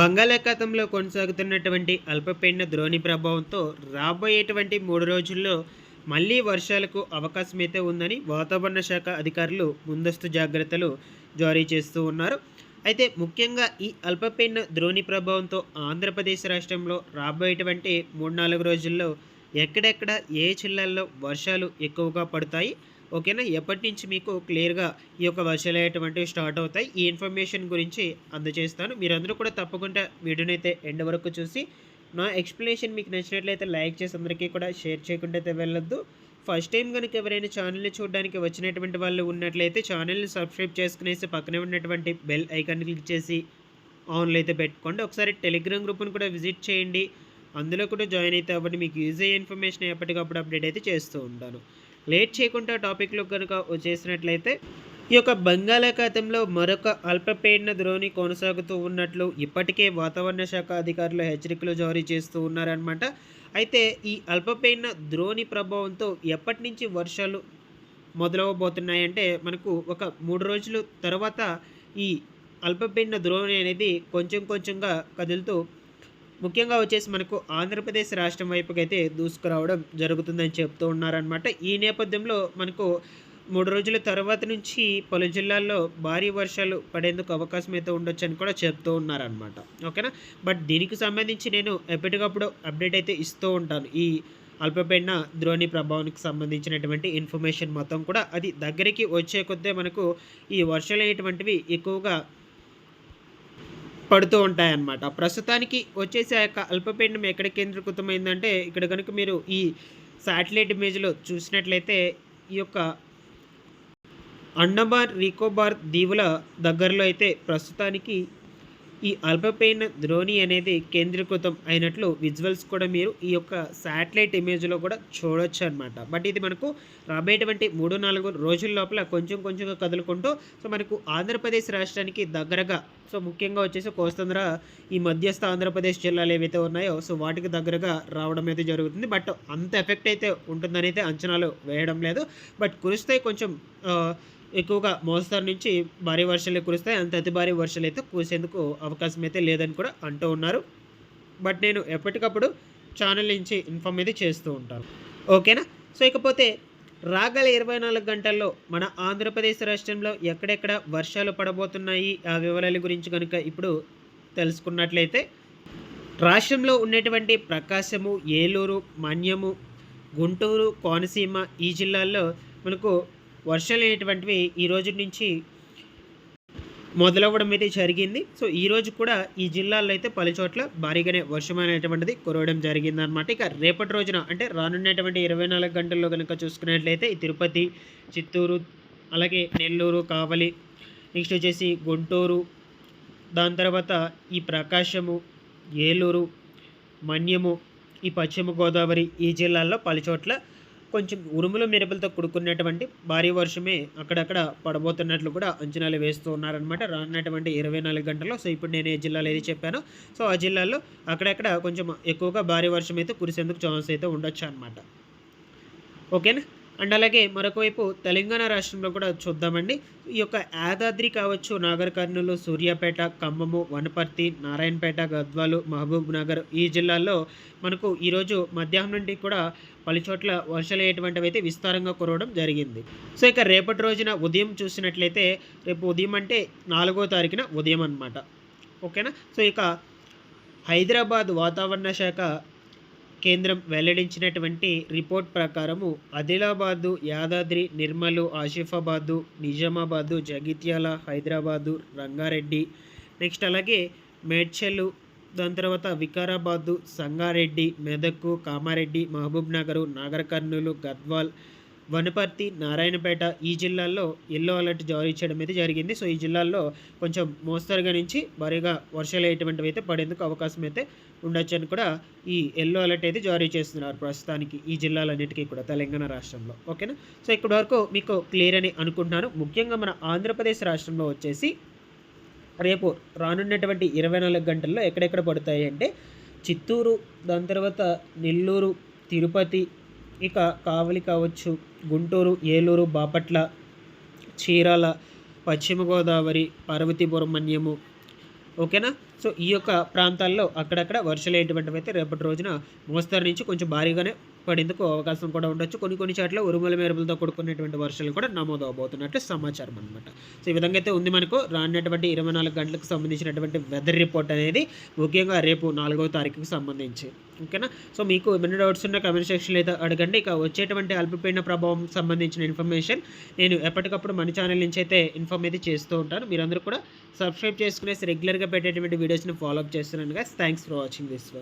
బంగాళాఖాతంలో కొనసాగుతున్నటువంటి అల్పపీడన ద్రోణి ప్రభావంతో రాబోయేటువంటి మూడు రోజుల్లో మళ్ళీ వర్షాలకు అవకాశం అయితే ఉందని వాతావరణ శాఖ అధికారులు ముందస్తు జాగ్రత్తలు జారీ చేస్తూ ఉన్నారు. అయితే ముఖ్యంగా ఈ అల్పపీడన ద్రోణి ప్రభావంతో ఆంధ్రప్రదేశ్ రాష్ట్రంలో రాబోయేటువంటి మూడు నాలుగు రోజుల్లో ఎక్కడెక్కడ ఏ జిల్లాల్లో వర్షాలు ఎక్కువగా పడతాయి? ఓకేనా? ఎప్పటి నుంచి మీకు క్లియర్గా ఈ యొక్క వర్షాలు అనేటువంటివి స్టార్ట్ అవుతాయి. ఈ ఇన్ఫర్మేషన్ గురించి అందజేస్తాను మీరందరూ కూడా తప్పకుండా వీడియోని అయితే ఎండ్ వరకు చూసి నా ఎక్స్ప్లెనేషన్ మీకు నచ్చినట్లయితే లైక్ చేసి అందరికీ కూడా షేర్ చేయకుండా అయితే వెళ్ళొద్దు. ఫస్ట్ టైం కనుక ఎవరైనా ఛానల్ని చూడడానికి వచ్చినటువంటి వాళ్ళు ఉన్నట్లయితే ఛానల్ని సబ్స్క్రైబ్ చేసుకునేసి పక్కనే ఉన్నటువంటి బెల్ ఐకాన్ క్లిక్ చేసి ఆన్లో అయితే పెట్టుకోండి. ఒకసారి టెలిగ్రామ్ గ్రూప్ను కూడా విజిట్ చేయండి. అందులో కూడా జాయిన్ అయితే అవ్వండి. మీకు యూజ్ అయ్యే ఇన్ఫర్మేషన్ ఎప్పటికప్పుడు అప్డేట్ అయితే చేస్తూ ఉంటాను. లేట్ చేయకుండా టాపిక్లో కనుక వచ్చేసినట్లయితే ఈ యొక్క బంగాళాఖాతంలో మరొక అల్పపీడన ద్రోణి కొనసాగుతూ ఉన్నట్లు ఇప్పటికే వాతావరణ శాఖ అధికారులు హెచ్చరికలు జారీ చేస్తూ ఉన్నారనమాట అయితే ఈ అల్పపీడన ద్రోణి ప్రభావంతో ఎప్పటి నుంచి వర్షాలు మొదలవబోతున్నాయంటే మనకు ఒక మూడు రోజుల తర్వాత ఈ అల్పపీడన ద్రోణి అనేది కొంచెం కొంచెంగా కదులుతూ ముఖ్యంగా వచ్చేసి మనకు ఆంధ్రప్రదేశ్ రాష్ట్రం వైపుకి అయితే దూసుకురావడం జరుగుతుందని చెప్తూ ఉన్నారనమాట ఈ నేపథ్యంలో మనకు మూడు రోజుల తర్వాత నుంచి పలు జిల్లాల్లో భారీ వర్షాలు పడేందుకు అవకాశం అయితే ఉండొచ్చు అని కూడా చెప్తూ ఉన్నారనమాట ఓకేనా? బట్ దీనికి సంబంధించి నేను ఎప్పటికప్పుడు అప్డేట్ అయితే ఇస్తూ ఉంటాను. ఈ అల్పపీడన ద్రోణి ప్రభావానికి సంబంధించినటువంటి ఇన్ఫర్మేషన్ మొత్తం కూడా. అది దగ్గరికి వచ్చే కొద్దే మనకు ఈ వర్షాలు అనేటువంటివి ఎక్కువగా పడుతూ ఉంటాయన్నమాట. ప్రస్తుతానికి వచ్చేసి ఆ యొక్క అల్పపీండం ఎక్కడ కేంద్రీకృతమైందంటే ఇక్కడ కనుక మీరు ఈ శాటిలైట్ ఇమేజ్లో చూసినట్లయితే ఈ యొక్క అండమాన్ నికోబార్ దీవుల దగ్గరలో అయితే ప్రస్తుతానికి ఈ అల్పపైన ద్రోణి అనేది కేంద్రీకృతం అయినట్లు విజువల్స్ కూడా మీరు ఈ యొక్క శాటిలైట్ ఇమేజ్లో కూడా చూడొచ్చు అనమాట బట్ ఇది మనకు రాబోయేటువంటి మూడు నాలుగు రోజుల లోపల కొంచెం కొంచెంగా కదులుకుంటూ సో మనకు ఆంధ్రప్రదేశ్ రాష్ట్రానికి దగ్గరగా సో ముఖ్యంగా వచ్చేసి కోస్తాంధ్ర ఈ మధ్యస్థ ఆంధ్రప్రదేశ్ జిల్లాలు ఏవైతే ఉన్నాయో సో వాటికి దగ్గరగా రావడం అయితే జరుగుతుంది. బట్ అంత ఎఫెక్ట్ అయితే ఉంటుందని అయితే అంచనాలు వేయడం లేదు. బట్ కురిస్తే కొంచెం ఎక్కువగా మోస్తారు నుంచి భారీ వర్షాలు కురుస్తాయి. అంత అతి భారీ వర్షాలు అయితే కురిసేందుకు అవకాశం అయితే లేదని కూడా అంటూ ఉన్నారు. బట్ నేను ఎప్పటికప్పుడు ఛానల్ నుంచి ఇన్ఫామ్ అయితే చేస్తూ ఉంటాను. ఓకేనా? సో ఇకపోతే రాగల ఇరవై నాలుగు గంటల్లో మన ఆంధ్రప్రదేశ్ రాష్ట్రంలో ఎక్కడెక్కడ వర్షాలు పడబోతున్నాయి? ఆ వివరాల గురించి కనుక ఇప్పుడు తెలుసుకున్నట్లయితే రాష్ట్రంలో ఉన్నటువంటి ప్రకాశము ఏలూరు మన్యము గుంటూరు కోనసీమ ఈ జిల్లాల్లో మనకు వర్షాలు అనేటువంటివి ఈ రోజు నుంచి మొదలవ్వడం అయితే జరిగింది. సో ఈ రోజు కూడా ఈ జిల్లాల్లో అయితే పలు చోట్ల భారీగానే వర్షం అనేటువంటిది కురవడం జరిగిందనమాట ఇక రేపటి రోజున అంటే రానున్నటువంటి ఇరవై నాలుగు గంటల్లో కనుక చూసుకున్నట్లయితే ఈ తిరుపతి చిత్తూరు అలాగే నెల్లూరు కావలి నెక్స్ట్ వచ్చేసి గుంటూరు దాని తర్వాత ఈ ప్రకాశము ఏలూరు మన్యము ఈ పశ్చిమ గోదావరి ఈ జిల్లాల్లో పలు చోట్ల కొంచెం ఉరుములు మెరుపులతో కూడుకున్నటువంటి భారీ వర్షమే అక్కడక్కడ పడబోతున్నట్లు కూడా అంచనాలు వేస్తూ ఉన్నారనమాట రానున్నటువంటి ఇరవై నాలుగు గంటల్లో సో ఇప్పుడు నేను ఏ జిల్లాలో ఏది చెప్పానో సో ఆ జిల్లాలో అక్కడక్కడ కొంచెం ఎక్కువగా భారీ వర్షం అయితే కురిసేందుకు ఛాన్స్ అయితే ఉండొచ్చు అనమాట ఓకేనా? అండ్ అలాగే మరొక వైపు తెలంగాణ రాష్ట్రంలో కూడా చూద్దామండి. ఈ యొక్క యాదాద్రి కావచ్చు నాగర్ కర్నూలు సూర్యాపేట ఖమ్మము వనపర్తి నారాయణపేట గద్వాలు మహబూబ్ నగర్ ఈ జిల్లాల్లో మనకు ఈరోజు మధ్యాహ్నం నుండి కూడా పలు చోట్ల వర్షాలు అయ్యేటువంటివి అయితే విస్తారంగా కురవడం జరిగింది. సో ఇక రేపటి రోజున ఉదయం చూసినట్లయితే రేపు ఉదయం అంటే నాలుగో తారీఖున ఉదయం అనమాట ఓకేనా? సో ఇక హైదరాబాద్ వాతావరణ శాఖ కేంద్రం వెల్లడించినటువంటి రిపోర్ట్ ప్రకారము ఆదిలాబాదు యాదాద్రి నిర్మలు ఆసిఫాబాదు నిజామాబాదు జగిత్యాల హైదరాబాదు రంగారెడ్డి నెక్స్ట్ అలాగే మేడ్చలు దాని తర్వాత వికారాబాదు సంగారెడ్డి మెదక్ కామారెడ్డి మహబూబ్ నగరు నాగర్ కర్నూలు గద్వాల్ వనపర్తి నారాయణపేట ఈ జిల్లాల్లో ఎల్లో అలర్ట్ జారీ చేయడం అయితే జరిగింది. సో ఈ జిల్లాల్లో కొంచెం మోస్తరుగా నుంచి భారీగా వర్షాలు అయ్యేటువంటివి అయితే పడేందుకు అవకాశం అయితే ఉండొచ్చు అని కూడా ఈ ఎల్లో అలర్ట్ అయితే జారీ చేస్తున్నారు ప్రస్తుతానికి ఈ జిల్లాలన్నిటికీ కూడా తెలంగాణ రాష్ట్రంలో. ఓకేనా? సో ఇప్పటి వరకు మీకు క్లియర్ అని అనుకుంటున్నాను. ముఖ్యంగా మన ఆంధ్రప్రదేశ్ రాష్ట్రంలో వచ్చేసి రేపు రానున్నటువంటి ఇరవై నాలుగు గంటల్లో ఎక్కడెక్కడ పడతాయి అంటే చిత్తూరు దాని తర్వాత నెల్లూరు తిరుపతి ఇక కావలి కావచ్చు గుంటూరు ఏలూరు బాపట్ల చీరాల పశ్చిమ గోదావరి పార్వతీపురం మన్యము ఓకేనా? సో ఈ యొక్క ప్రాంతాల్లో అక్కడక్కడ వర్షాలు ఏంటివంటివి అయితే రేపటి రోజున మోస్తరు నుంచి కొంచెం భారీగానే పడేందుకు అవకాశం కూడా ఉండొచ్చు. కొన్ని కొన్ని చోట్ల ఉరుముల మెరుపులతో కూడుకున్నటువంటి వర్షాలు కూడా నమోదు అవబోతున్నట్టు సమాచారం అనమాట సో ఈ విధంగా అయితే ఉంది మనకు. రానటువంటి ఇరవై నాలుగు గంటలకు సంబంధించినటువంటి వెదర్ రిపోర్ట్ అనేది ముఖ్యంగా రేపు నాలుగవ తారీఖుకి సంబంధించి. ఓకేనా? సో మీకు ఏమైనా డౌట్స్ ఉన్న కమెంట్ సెక్షన్లో అయితే అడగండి. ఇక వచ్చేటువంటి అల్పపీడన ప్రభావం సంబంధించిన ఇన్ఫర్మేషన్ నేను ఎప్పటికప్పుడు మన ఛానల్ నుంచి అయితే ఇన్ఫార్మ్ అయితే చేస్తూ ఉంటాను. మీరందరూ కూడా సబ్స్క్రైబ్ చేసుకునేసి రెగ్యులర్గా పెట్టేటువంటి వీడియోస్ని ఫాలో అప్ చేస్తున్నాను thanks for watching this were